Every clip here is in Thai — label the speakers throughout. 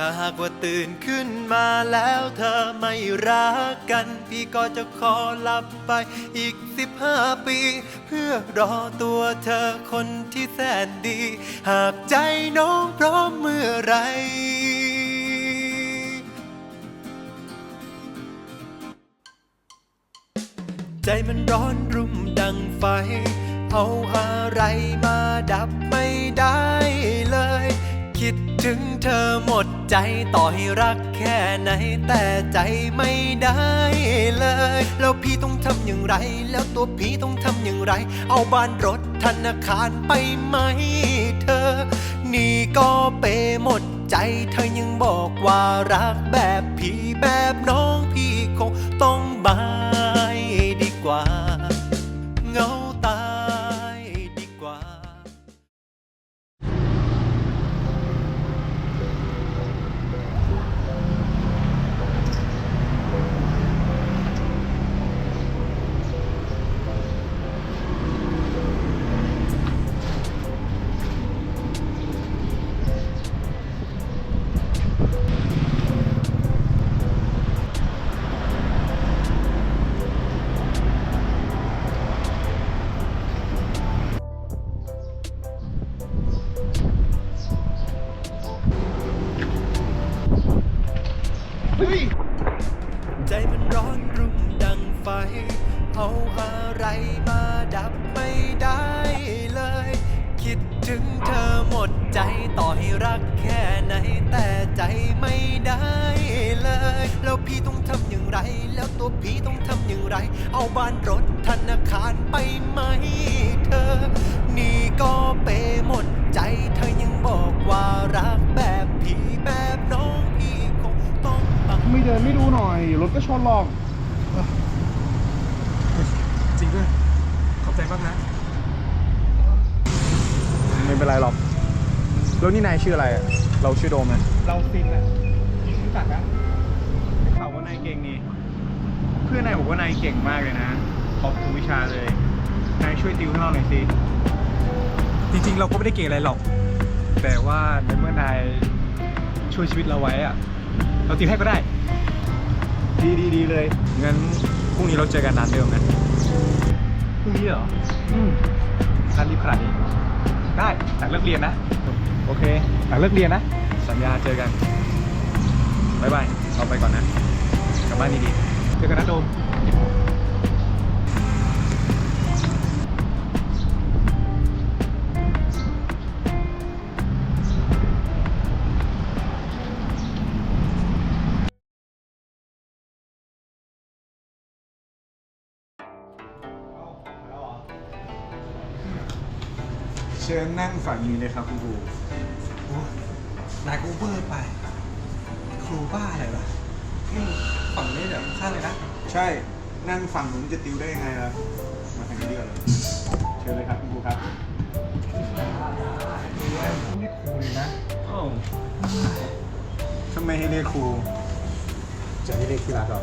Speaker 1: ถ้าหากว่าตื่นขึ้นมาแล้วเธอไม่รักกัน พี่ก็จะขอหลับไปอีกสิบห้าปี เพื่อรอตัวเธอคนที่แสนดี หากใจน้องพร้อมเมื่อไรใจมันร้อนรุ่มดังไฟ เอาอะไรมาดับไม่ได้เลย คิด ถึงเธอหมดใจต่อให้รักแค่ไหน แต่ใจไม่ได้เลย แล้วพี่ต้องทำอย่างไร แล้วตัวพี่ต้องทำอย่างไร เอาบ้านรถธนาคารไปไหมเธอ นี่ก็เปหมดใจเธอยังบอกว่ารักแบบพี่แบบ รถก็
Speaker 2: ชนหรอก
Speaker 3: จริงด้วย ขอบใจมากนะ
Speaker 2: ไม่เป็นไรหรอก แล้วนี่นายชื่ออะไรอะเราชื่อโดมนะ
Speaker 3: เราซินอะพี่รู้จักนะ
Speaker 2: ได้ข่าวว่านายเก่งนี่ เพื่อนนายบอกว่านายเก่งมากเลยนะ ขอบทุกวิชาเลย นายช่วยติวให้เราหน่อยสิ
Speaker 3: จริงๆ เราก็ไม่ได้เก่งอะไรหรอก แต่ว่าในเมื่อนายช่วยชีวิตเราไว้อะ เราติวให้ก็ได้
Speaker 2: ดีดีดีเลย
Speaker 3: งั้นพรุ่งนี้เราเจอกันร้านเดิมนะพรุ่งนี้เหรอ
Speaker 2: อืม
Speaker 3: ร้านรีบขนาดนี้ได้หลังเลิกเรียนนะ
Speaker 2: โอเค
Speaker 3: หลังเลิกเรียนนะ สัญญาเจอกันบายบายเราไปก่อนนะกลับบ้านดีๆเจอกันนะโดม
Speaker 2: นั่งฝั่งนี้เลยครับคุณครู
Speaker 3: นายกูเบอร์ไป ครูบ้าอะไรวะนี่ฝั่งนี้เดี๋ยวข้างเลยนะ
Speaker 2: ใช่นั่งฝั่งนู้นจะติวได้ยังไงล่ะมาทางนี้ดีกว่าเลยเชิญเลยครับคุณครูครับ
Speaker 3: นี่ครูเลยนะ
Speaker 2: โอ้ทำไมให้เรียกครู
Speaker 3: จะให้เรียกที่รักหรอ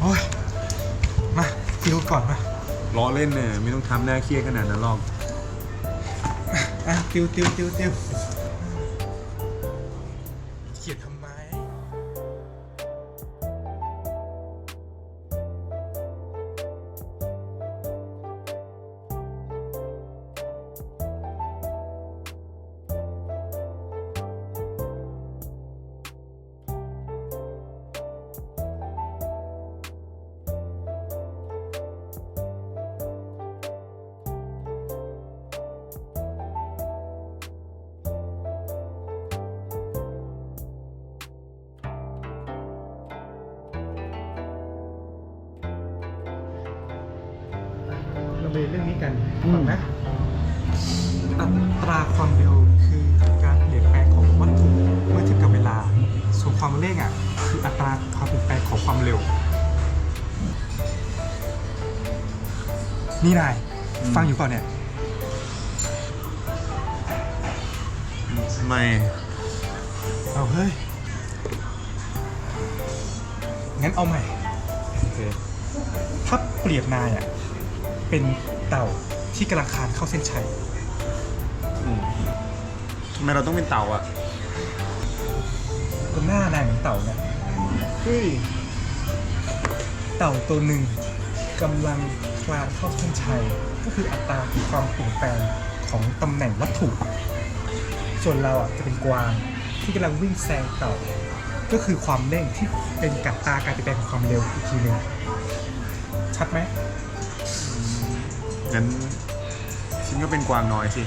Speaker 3: โอ้ย มาติวก่อนมา
Speaker 2: ล้อเล่นเนี่ยไม่ต้องทำหน้าเครียดขนาดนั้นหรอก
Speaker 3: อะติวติวติวติว เราไปเรื่องนี้กัน
Speaker 2: อืม
Speaker 3: ฟังนะอัตราความเร็วคือการเปลี่ยนแปลงของวัตถุเมื่อเทียบกับเวลา ส่วนความเร่งอะคืออัตราความเปลี่ยนแปลงของความเร็ว นี่นายฟังอยู่เปล่าเนี่ย
Speaker 2: ไม่
Speaker 3: เอาเฮ้ย งั้นเอาใหม่
Speaker 2: โอเค
Speaker 3: ถ้าเปรียบนายอะ เป็นเต่าที่กำลังคานเข้าเส้นชัย
Speaker 2: ทำไมเราต้องเป็นเต่าอะ
Speaker 3: บนหน้านายเหมือนเต่าเนี่ย
Speaker 2: เฮ้ย
Speaker 3: เต่าตัวหนึ่งกำลังคลานเข้าเส้นชัย ก็คืออัตราความเปลี่ยนแปลงของตำแหน่งวัตถุ ส่วนเราอะจะเป็นกวางที่กำลังวิ่งแซงเต่า ก็คือความเร่งที่เป็นกับตาการเปลี่ยนแปลงของความเร็วอีกทีหนึ่งชัดไหม
Speaker 2: งั้นฉันก็เป็นกวางน้อยสิ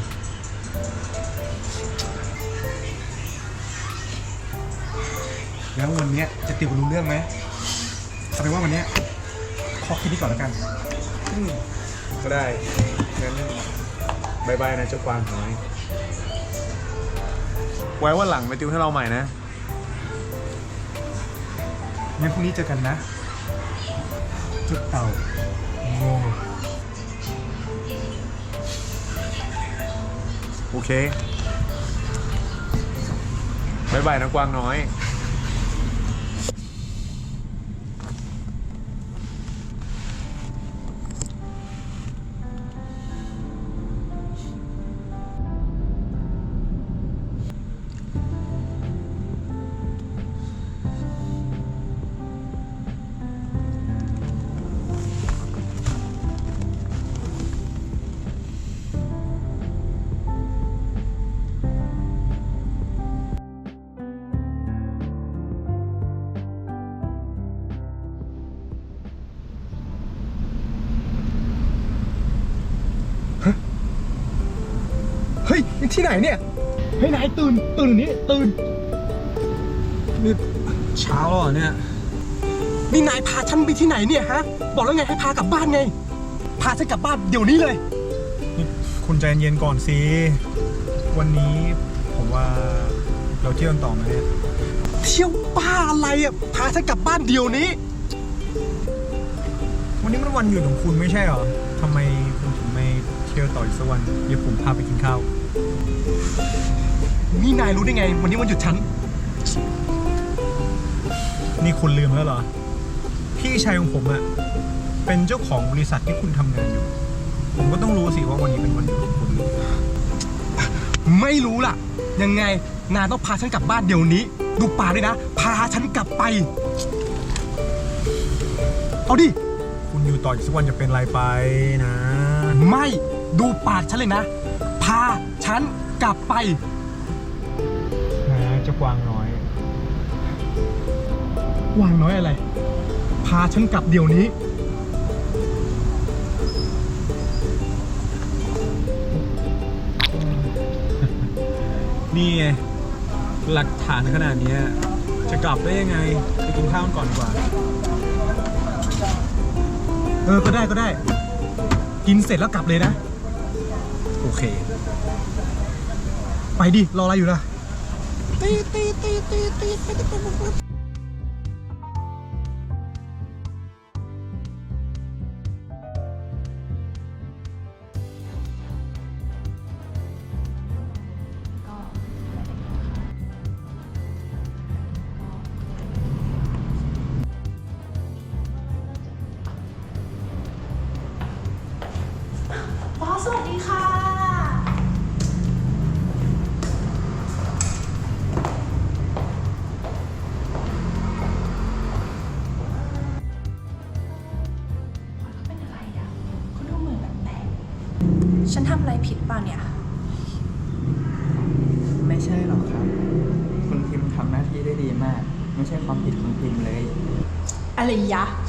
Speaker 3: แล้ววันเนี้ยจะติวรู้เรื่องไหมเอาเป็นว่าวันเนี้ยขอคิดนี้ก่อนแล้วกัน
Speaker 2: ก็ได้ งั้นบายบายนะเจ้ากวางน้อย ไว้วันหลังไปติวให้เราใหม่นะ
Speaker 3: งั้นพรุ่งนี้เจอกันนะจุดเต่า โอ
Speaker 2: เคบายบายนะกวางน้อย
Speaker 3: ที่ไหนเนี่ยเฮ้ยนายตื่นตื่นเดี๋ยวนี้ตื่นนี่เช้าแล้วเหรอเนี่ยนี่นายพาฉันไปที่ไหนเนี่ยฮะ บอกแล้วไงให้พากลับบ้านไง พาฉันกลับบ้านเดี๋ยวนี้เลย
Speaker 2: คุณใจเย็นๆก่อนสิวันนี้ผมว่าเราเที่ยวกันต่อไหม
Speaker 3: เที่ยวบ้าอะไรอะพาฉันกลับบ้านเดี๋ยวนี้
Speaker 2: วันนี้มันวันหยุดของคุณไม่ใช่เหรอทำไมคุณถึงไม่เที่ยวต่ออีกสักวันเดี๋ยวผมพาไปกินข้าว
Speaker 3: นี่นายรู้ได้ไง วันนี้วันหยุดฉัน
Speaker 2: นี่คุณลืมแล้วเหรอ พี่ชายของผมอะเป็นเจ้าของบริษัทที่คุณทำงานอยู่ ผมก็ต้องรู้สิว่าวันนี้เป็นวันหยุดของคุณ
Speaker 3: ไม่รู้ล่ะ ยังไงนายต้องพาฉันกลับบ้านเดี๋ยวนี้ ดูป่ากด้วยนะ พาฉันกลับไป เอาดิ
Speaker 2: คุณอยู่ต่ออีกสักวันจะเป็นไรไปนะ
Speaker 3: ไม่ดูปากฉันเลยนะ พา ฉันกลับไป
Speaker 2: นะเจ้ากวางน้อย
Speaker 3: วางน้อยอะไร พาฉันกลับเดี๋ยวนี้
Speaker 2: นี่ไงหลักฐานขนาดเนี้ยจะกลับได้ยังไง ไปกินข้าวกันก่อนดีกว่า
Speaker 3: เออ ก็ได้ก็ได้ กินเสร็จแล้วกลับเลยนะ
Speaker 2: โอเค
Speaker 3: ไปดิ รออะไรอยู่ล่ะ
Speaker 4: บ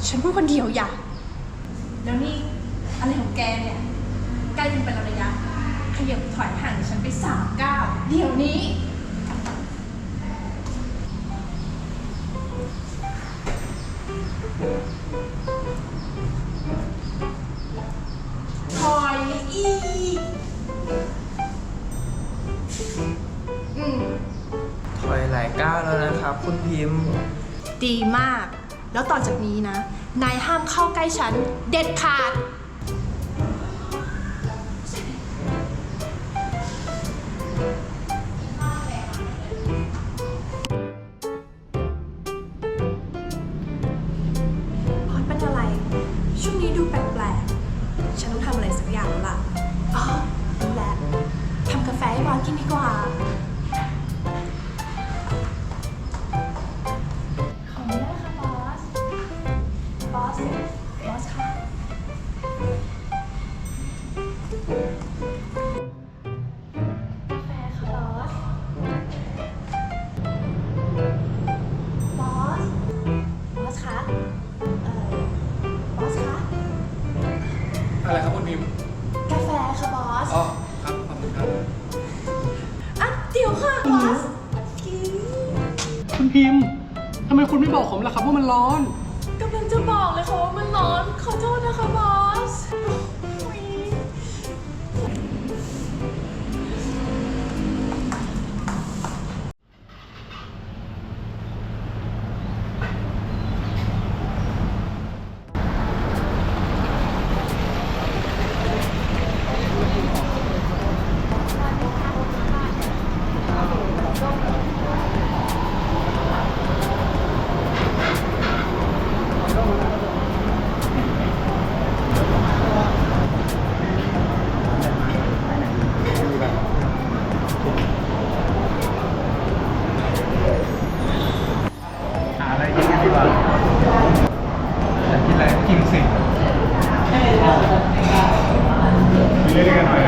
Speaker 4: ฉัน
Speaker 5: พูดค
Speaker 4: นเดียวยะแล้วนี่อะไรของแกเนี่ย ใกล้จะเป็นระยะขยับถอยห่างจากฉันไปสามก้าวเดี๋ยวนี้ ถอยอีกอืม
Speaker 5: ถอยหลายก้าวแล้วนะครับ คุณพิมพ์
Speaker 4: ดีมาก แล้วต่อจากนี้นะ นายห้ามเข้าใกล้ฉันเด็ดขา
Speaker 2: ด กกินอะไรก็กินสิ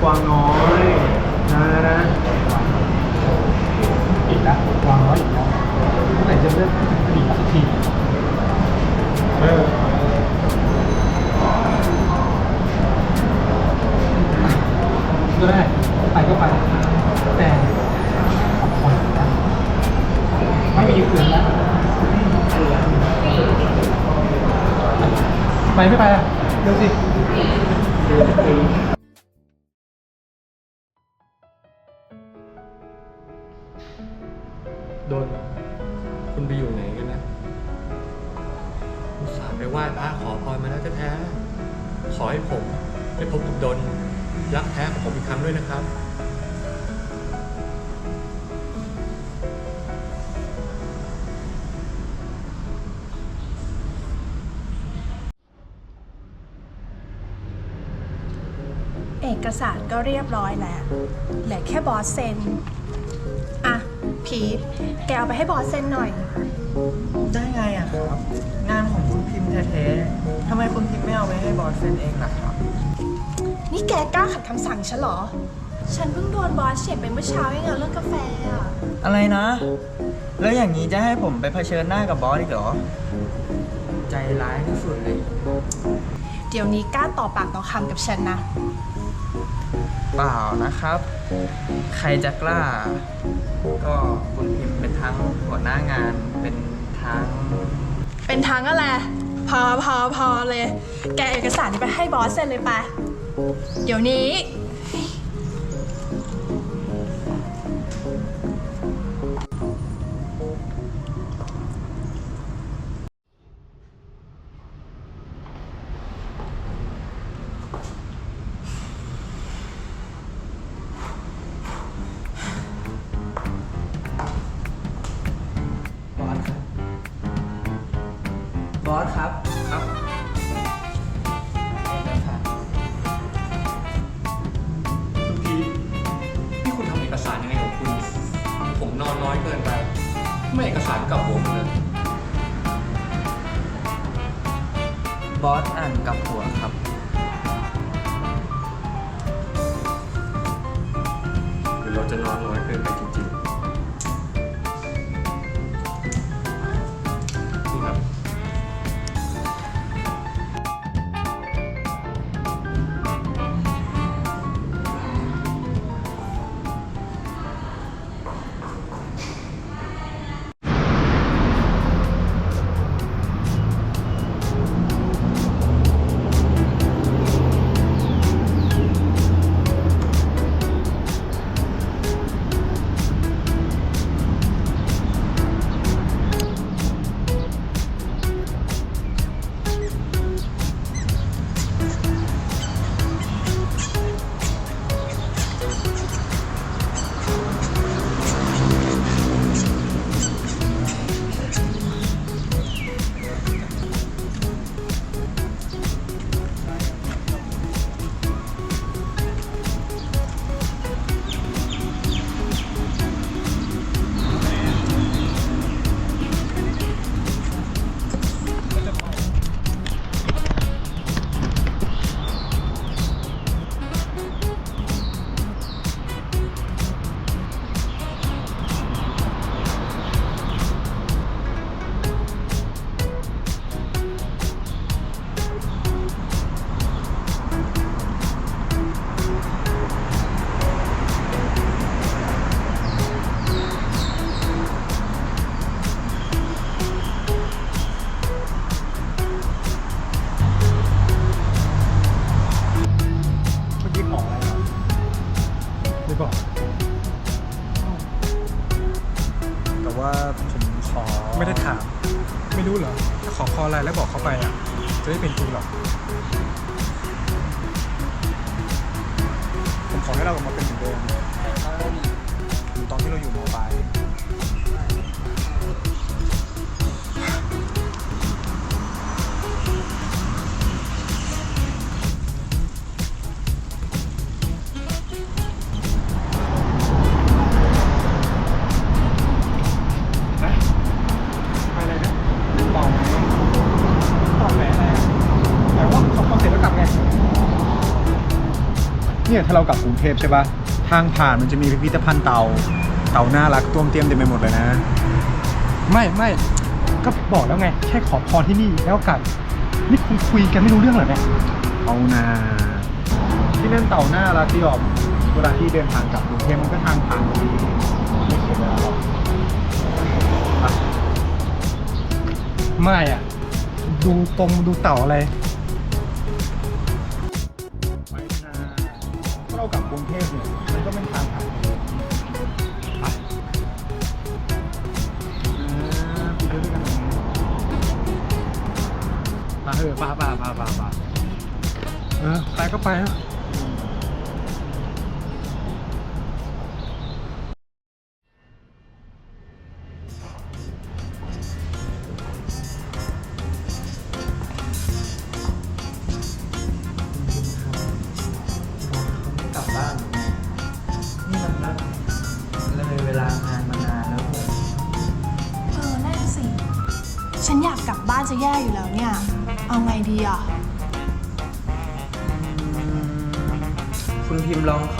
Speaker 2: กวางน้อยนะ
Speaker 3: นะ
Speaker 2: นะ
Speaker 3: อีกแล้ววางร้อยอีกแล้วเมื่อไหร่จะเลิกผลิตสักที
Speaker 2: เออ
Speaker 3: ก็ได้ไปก็ไปแต่ขอคนนะไม่มีคืนแล้วไปไม่ไปอะเดี๋ยวสิ
Speaker 1: ได้พบกับดนรักแท้ของผมอีกครั้งด้วยนะครับ
Speaker 4: เอกสารก็เรียบร้อยแล้วเหลือแค่บอสเซ็น อะ พีทแกเอาไปให้บอสเซ็นหน่อย
Speaker 5: ได้ไงอะครับ งานของคุณพิมพ์แท้ๆทำไมคุณพิมพ์ไม่เอาไปให้บอสเซ็นเองล่ะครับ
Speaker 4: นี่แกกล้าขัดคำสั่งฉันเหรอ ฉันเพิ่งโดนบอสเฉียดไปเมื่อเช้าเองอะเรื่องกาแฟอะ
Speaker 5: อะไรนะ แล้วอย่างนี้จะให้ผมไปเผชิญหน้ากับบอสอีกเหรอ ใจร้ายที่สุดเลย
Speaker 4: เดี๋ยวนี้กล้าต่อปากต่อคำกับฉันนะ
Speaker 5: เปล่านะครับ ใครจะกล้า ก็คุณพิมพ์เป็นทั้งหัวหน้างานเป็นทั้ง
Speaker 4: เป็นทางอะไร พอพอพอเลย แกเอาเอกสารนี้ไปให้บอสเซ็นเลยไป เดี๋ยวนี้
Speaker 5: บอสครับครับ ครับ
Speaker 2: ไม่เอกสารกับผมเลยบอสอ่านกับหัวครับ
Speaker 3: คือเราจะนอนน้อยเกินไปจริ
Speaker 2: งๆ ว่าผมขอ
Speaker 3: ไม่ได้ถาม ไม่รู้เหรอถ้าขอพออะไรแล้วบอกเขาไปอะ จะไม่เป็นจริงหรอก ผมขอให้เรากลับมาเป็นเหมือนเดิมเหมือนตอนที่เราอยู่มปลาย เนี่
Speaker 2: ยถ้าเรากลับกรุงเทพใช่ปะทางผ่านมันจะมีพิพิธภัณฑ์เต่า เต่าน่ารักต้วมเตรียมเต็มไปหมดเลยนะ
Speaker 3: ไม่ไม่ก็บอกแล้วไง แค่ขอพรที่นี่แล้วกลับนี่คุณคุยกันไม่รู้เรื่องเหรอเนี่ย
Speaker 2: เอานาที่นั่นเต่าน่ารักที่ออกเวลาที่เดินทางกลับกรุงเทพมันก็ทางผ่านพอดีไม่เสียเวลาหรอกไป
Speaker 3: ไม่อะดูตรงดูเต่าอะไร
Speaker 2: ก็ไป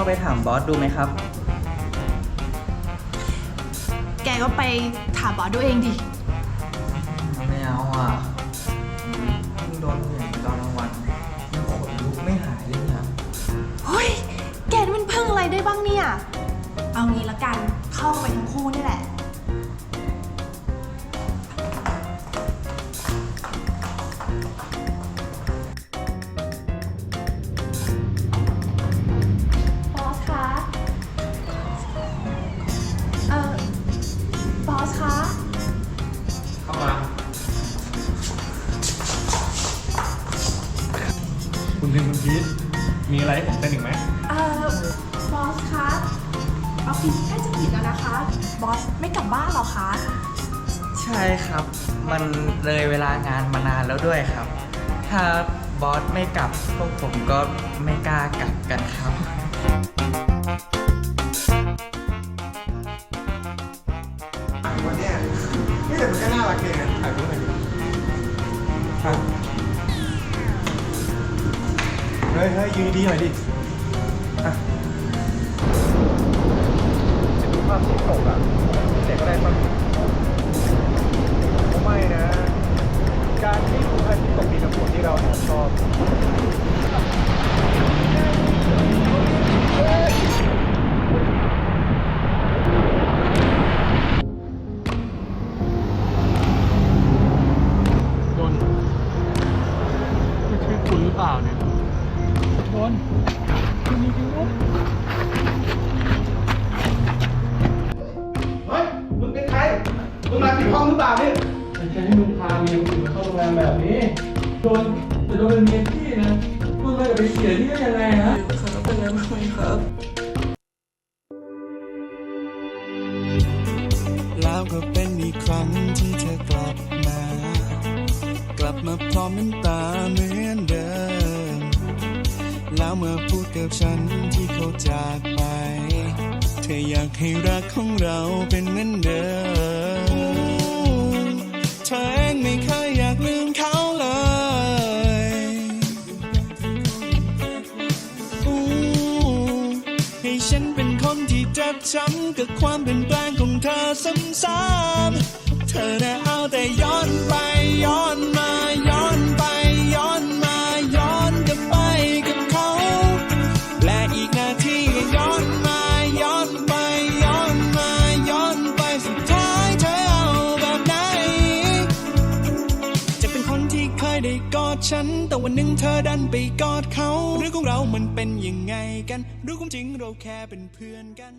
Speaker 2: าไปถา
Speaker 5: มบ
Speaker 4: อสดู
Speaker 5: ไหมครับ
Speaker 4: แกก็ไปถามบอสดูเองดิ
Speaker 5: ไม่เอาอะเพิ่งโดนเหวี่ยงตอนกลางวันยังขนลุกไม่หายเลยเนี่ย
Speaker 4: เฮ้ย แกนี่มันพึ่งอะไรได้บ้างเนี่ย เอางี้ละกัน เข้าไปทั้งคู่นี่แหละ
Speaker 2: มา
Speaker 3: นา
Speaker 4: น
Speaker 5: แล้วด้วยครับ ถ้าบอสไม่กลับพวกผมก็ไม่กล้ากลับกันครับ
Speaker 2: วันเนี้ยนี่แต่มันก็น่ารักเลยนะถ่ายรูปหน่อยดิครับ
Speaker 6: เฮ้ยยืนดีหน่อยดิอะจะดูภาพที่ตกอะแต่ก็ได้ปะผมไม่นะ การที่ดูภาพที่ตกมีแต่คนที่เราแอบชอบ
Speaker 7: ความเป
Speaker 8: ลี่ยนแปลงของเธอซ้ำๆเธอน่ะเอาแต่ย้อนไปย้อนมาย้อนไปย้อนมาย้อนกลับไปกับเขา และอีกนาทีก็ย้อนมาย้อนไปย้อนมาย้อนไปสุดท้ายเธอเอาแบบไหนจะเป็นคนที่เคยได้กอดฉัน แต่วันหนึ่งเธอดันไปกอดเขาเรื่องของเรามันเป็นยังไงกันรู้ความจริงเราแค่เป็นเพื่อนกัน